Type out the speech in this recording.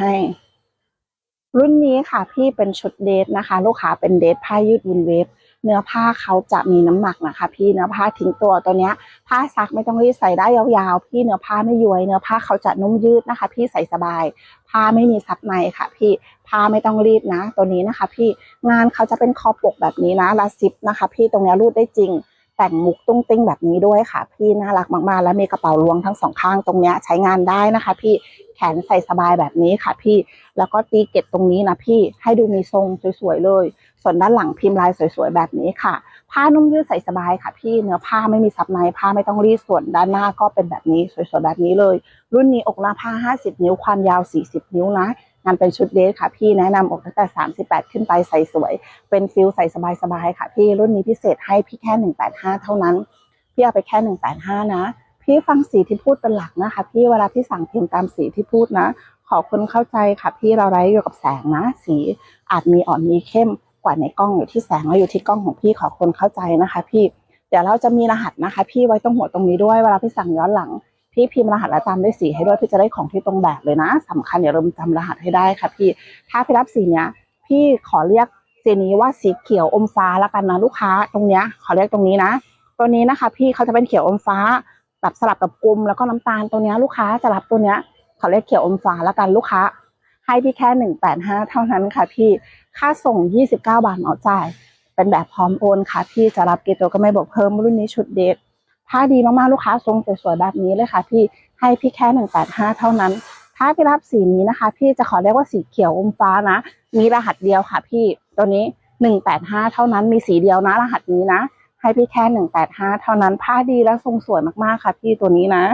ให้ รุ่นนี้ค่ะพี่เป็นชุดเดทนะคะ ลูกค้าเป็นเดทผ้ายืดวินเวฟเนื้อผ้าเขาจะมีน้ำหนักนะคะ พี่เนื้อผ้าทิ้งตัวตัวเนี้ย ผ้าซักไม่ต้องรีดใส่ได้ยาวๆ พี่เนื้อผ้าไม่ย้วยเนื้อผ้าเขาจะนุ่มยืดนะคะ พี่ใส่สบาย ผ้าไม่มีซับในค่ะ พี่ผ้าไม่ต้องรีดนะ ตัวนี้นะคะ พี่งานเขาจะเป็นคอปกแบบนี้นะลาซิปนะคะ พี่ตรงเนี้ยรูดได้จริง แต่งมุกตุ้งติ้งแบบนี้ด้วยค่ะ พี่น่ารักมากๆ แล้วมีกระเป๋าล้วงทั้งสองข้างตรงเนี้ยใช้งานได้นะคะ พี่แขนใส่สบายแบบนี้ค่ะ พี่แล้วก็ตีเก็บตรงนี้นะพี่ให้ดูมีทรงสวยๆเลย ส่วนด้านหลังพิมพ์ลายสวยๆแบบนี้ค่ะ ผ้านุ่มยืดใส่สบายค่ะ พี่เนื้อผ้าไม่มีซับในผ้าไม่ต้องรีดส่วนด้านหน้าก็เป็นแบบนี้สวยๆแบบนี้เลย รุ่นนี้อกหน้าผ้า 50 นิ้วความยาว 40 นิ้วนะ งานเป็นชุดเดทค่ะพี่แนะนำอกตั้งแต่ 38 ขึ้นไปใส่สวย เป็นฟิลใส่สบายๆค่ะพี่รุ่นนี้พิเศษให้พี่แค่ 185 เท่านั้น พี่เอาไปแค่ 185 นะ พี่ฟังสีที่พูดเป็นหลักนะคะ พี่เวลาพี่สั่งเพิมพ์ตามสีที่พูดนะ ขอคนเข้าใจค่ะพี่เราไร้อยู่กับแสงนะ สีอาจมีอ่อนมีเข้มกว่าในกล้องอยู่ที่แสงแล้วอยู่ที่กล้องของพี่ขอคนเข้าใจนะคะ พี่เดี๋ยวเราจะมีรหัสนะคะ พี่ไว้ตรงหัวตรงนี้ด้วยเวลาพี่สั่งย้อนหลัง พี่พิมพ์รหัสและตามด้วยสีให้ด้วยพี่จะได้ของที่ตรงแบบเลยนะสำคัญอย่าลืมจำรหัสให้ได้ค่ะพี่ถ้าพี่รับสีเนี้ย พี่ขอเรียกสีนี้ว่าสีเขียวอมฟ้าแล้วกันนะลูกค้าตรงเนี้ยขอเรียกตรงนี้นะ ตัวนี้นะคะ พี่เขาจะเป็นเขียวอมฟ้าแบบสลับกับกลมแล้วก็น้ำตาลตัวเนี้ยลูกค้าจะรับตัวเนี้ยขอเรียกเขียวอมฟ้าแล้วกันลูกค้า ให้พี่แค่หนึ่งแปดห้าเท่านั้นค่ะพี่ค่าส่งยี่สิบเก้าบาทเหมาจ่าย เป็นแบบพร้อมโอนค่ะพี่จะรับกี่ตัวก็ไม่บอกเพิ่มรุ่นนี้ชุดเดท ผ้าดีมากๆลูกค้าทรงสวยๆแบบนี้เลยค่ะ พี่ให้พี่แค่หนึ่งแปดห้าเท่านั้น ถ้าพี่รับสีนี้นะคะ พี่จะขอเรียกว่าสีเขียวอมฟ้านะ มีรหัสเดียวค่ะ พี่ตัวนี้หนึ่งแปดห้าเท่านั้นมีสีเดียวนะ รหัสนี้นะ ให้พี่แค่หนึ่งแปดห้าเท่านั้น ผ้าดีและทรงสวยมากๆค่ะ พี่ตัวนี้นะ